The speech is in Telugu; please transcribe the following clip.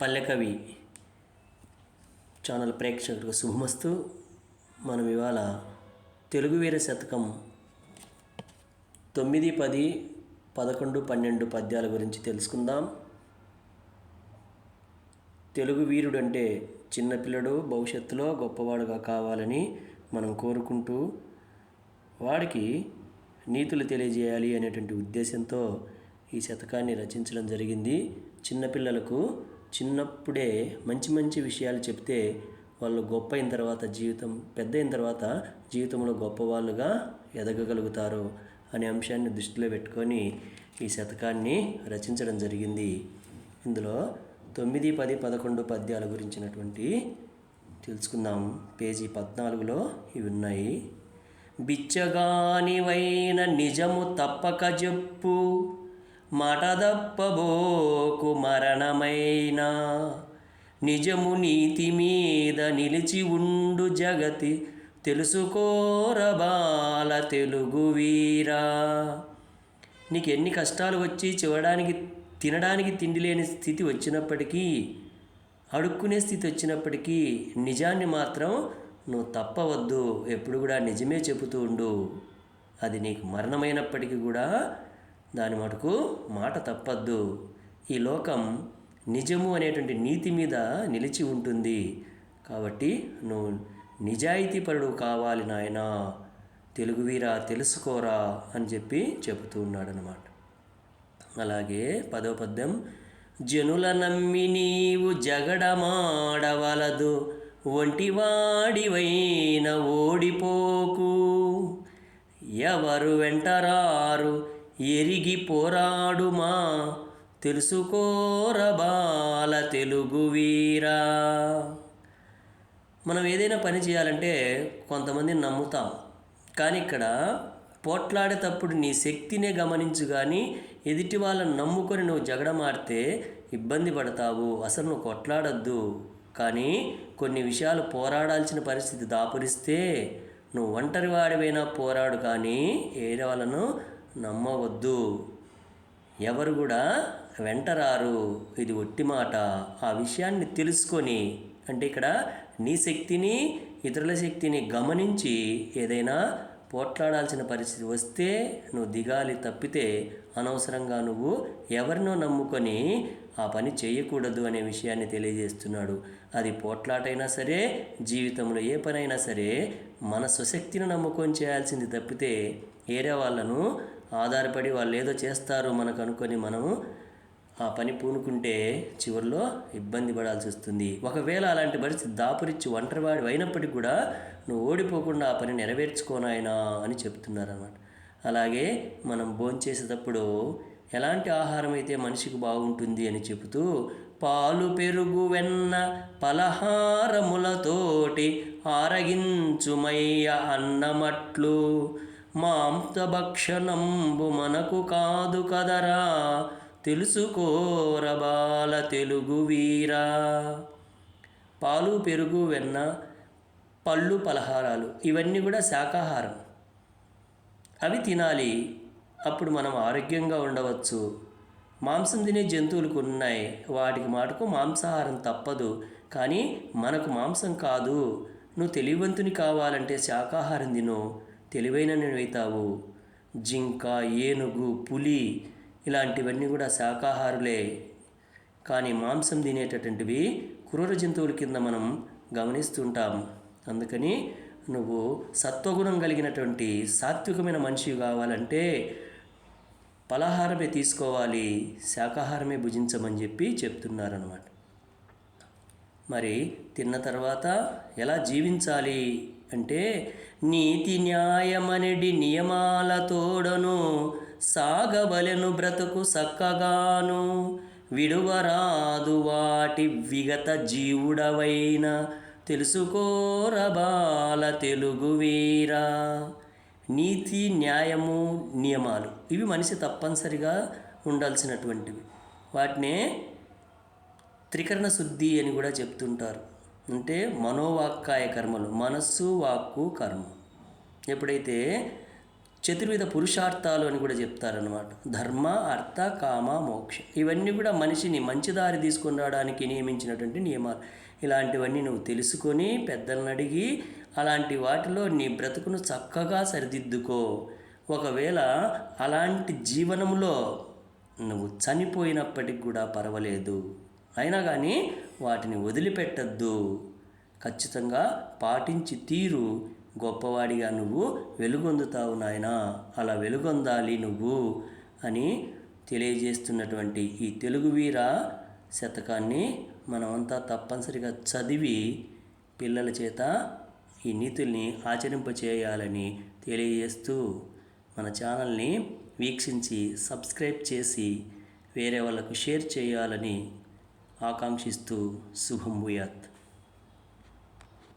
పల్లెకవి ఛానల్ ప్రేక్షకులకు శుభమస్తు. మనం ఇవాళ తెలుగు వీర శతకం తొమ్మిది పది పదకొండు పన్నెండు పద్యాల గురించి తెలుసుకుందాం. తెలుగు వీరుడు అంటే చిన్నపిల్లడు భవిష్యత్తులో గొప్పవాడుగా కావాలని మనం కోరుకుంటూ వాడికి నీతులు తెలియజేయాలి అనేటువంటి ఉద్దేశంతో ఈ శతకాన్ని రచించడం జరిగింది. చిన్నపిల్లలకు చిన్నప్పుడే మంచి మంచి విషయాలు చెప్తే వాళ్ళు గొప్ప అయిన తర్వాత జీవితం పెద్ద అయిన తర్వాత జీవితంలో గొప్పవాళ్ళుగా ఎదగగలుగుతారు అనే అంశాన్ని దృష్టిలో పెట్టుకొని ఈ శతకాన్ని రచించడం జరిగింది. ఇందులో తొమ్మిది పది పదకొండు పద్యాల గురించినటువంటి తెలుసుకుందాం. పేజీ పద్నాలుగులో ఇవి ఉన్నాయి. బిచ్చగానివైన నిజము తప్పక చెప్పు. మటదప్పబోకు మరణమైన. నిజము నీతి మీద నిలిచి ఉండు జగతి తెలుసుకోరబాల తెలుగు వీరా. నీకు ఎన్ని కష్టాలు వచ్చి చివడానికి తినడానికి తిండి లేని స్థితి వచ్చినప్పటికీ అడుక్కునే స్థితి వచ్చినప్పటికీ నిజాన్ని మాత్రం నువ్వు తప్పవద్దు. ఎప్పుడు కూడా నిజమే చెబుతూ ఉండు. అది నీకు మరణమైనప్పటికీ కూడా దాని మటుకు మాట తప్పద్దు. ఈ లోకం నిజము అనేటువంటి నీతి మీద నిలిచి ఉంటుంది. కాబట్టి నువ్వు నిజాయితీపరుడు కావాలి నాయనా. తెలుగువీరా తెలుసుకోరా అని చెప్పి చెబుతూ ఉన్నాడనమాట అలాగే పదో పద్యం జనుల నమ్మి నీవు జగడమాడవలదు ఒంటివాడివైన ఓడిపోకు. ఎవరు వెంటరారు ఎరిగి పోరాడుమా తెలుసుకోరబాల తెలుగు వీరా. మనం ఏదైనా పని చేయాలంటే కొంతమంది నమ్ముతాం. కానీ ఇక్కడ పోట్లాడేటప్పుడు నీ శక్తినే గమనించు కానీ ఎదుటి వాళ్ళని నమ్ముకొని నువ్వు జగడమాడితే ఇబ్బంది పడతావు. అసలు నువ్వు కొట్లాడద్దు. కానీ కొన్ని విషయాలు పోరాడాల్సిన పరిస్థితి దాపురిస్తే నువ్వు ఒంటరి వాడివైనా పోరాడు కానీ ఏరే వాళ్ళను నమ్మవద్దు. ఎవరు కూడా వెంటరారు. ఇది ఒట్టి మాట. ఆ విషయాన్ని తెలుసుకొని అంటే ఇక్కడ నీ శక్తిని ఇతరుల శక్తిని గమనించి ఏదైనా పోట్లాడాల్సిన పరిస్థితి వస్తే నువ్వు దిగాలి తప్పితే అనవసరంగా నువ్వు ఎవరినో నమ్ముకొని ఆ పని చేయకూడదు అనే విషయాన్ని తెలియజేస్తున్నాడు. అది పోట్లాటైనా సరే జీవితంలో ఏ పనైనా సరే మన స్వశక్తిని నమ్ముకొని చేయాల్సింది తప్పితే వేరే వాళ్ళను ఆధారపడి వాళ్ళు ఏదో చేస్తారు మనకు అనుకొని మనము ఆ పని పూనుకుంటే చివరిలో ఇబ్బంది పడాల్సి వస్తుంది. ఒకవేళ అలాంటి పరిస్థితి దాపురిచ్చి ఒంటరివాడి అయినప్పటికీ కూడా నువ్వు ఓడిపోకుండా ఆ పని నెరవేర్చుకోనాయనా అని చెప్తున్నారన్నమాట. అలాగే మనం భోంచేసేటప్పుడు ఎలాంటి ఆహారం అయితే మనిషికి బాగుంటుంది అని చెబుతూ పాలు పెరుగు వెన్న పలహారములతోటి ఆరగించుమయ్య అన్నమట్లు. మాంతభక్షణంబు మనకు కాదు కదరా. తెలుసుకోరబాల తెలుగు వీరా. పాలు పెరుగు వెన్న పళ్ళు పలహారాలు ఇవన్నీ కూడా శాకాహారం. అవి తినాలి. అప్పుడు మనం ఆరోగ్యంగా ఉండవచ్చు. మాంసం తినే జంతువులకు ఉన్నాయి. వాటికి మాటకు మాంసాహారం తప్పదు. కానీ మనకు మాంసం కాదు. నువ్వు తెలివివంతుని కావాలంటే శాకాహారం తిను. తెలివైన అవుతావు జింక ఏనుగు పులి ఇలాంటివన్నీ కూడా శాకాహారులే. కానీ మాంసం తినేటటువంటివి క్రూర జంతువుల కింద మనం గమనిస్తుంటాం. అందుకని నువ్వు సత్వగుణం కలిగినటువంటి సాత్వికమైన మనిషి కావాలంటే పలహారమే తీసుకోవాలి. శాకాహారమే భుజించమని చెప్పి చెప్తున్నారనమాట మరి తిన్న తర్వాత ఎలా జీవించాలి? అంటే నీతి న్యాయమనడి నియమాల తోడను సాగవలెను బ్రతుకు సక్కగాను. విడువరాదు వాటి విగత జీవుడవైన తెలుసుకోరబాల తెలుగు వీరా. నీతి న్యాయము నియమాలు ఇవి మనిషి తప్పనిసరిగా ఉండాల్సినటువంటివి. వాటినే త్రికరణ శుద్ధి అని కూడా చెప్తుంటారు. అంటే మనోవాక్కాయ కర్మలు మనస్సు వాక్కు కర్మ. ఎప్పుడైతే చతుర్విధ పురుషార్థాలు అని కూడా చెప్తారనమాట ధర్మ అర్థ కామ మోక్ష. ఇవన్నీ కూడా మనిషిని మంచి దారి తీసుకొని రావడానికి నియమించినటువంటి నియమాలు. ఇలాంటివన్నీ నువ్వు తెలుసుకొని పెద్దలను అడిగి అలాంటి వాటిలో నీ బ్రతుకును చక్కగా సరిదిద్దుకో. ఒకవేళ అలాంటి జీవనంలో నువ్వు చనిపోయినప్పటికి కూడా పర్వాలేదు. అయినా కానీ వాటిని వదిలిపెట్టద్దు. ఖచ్చితంగా పాటించి తీరు. గొప్పవాడిగా నువ్వు వెలుగొందుతావు నాయనా. అలా వెలుగొందాలి నువ్వు అని తెలియజేస్తున్నటువంటి ఈ తెలుగు వీర శతకాన్ని మనమంతా తప్పనిసరిగా చదివి పిల్లల చేత ఈ నీతుల్ని ఆచరింపచేయాలని తెలియజేస్తూ మన ఛానల్ని వీక్షించి సబ్స్క్రైబ్ చేసి వేరే వాళ్ళకు షేర్ చేయాలని ఆకాంక్షిస్తూ శుభం భూయాత్.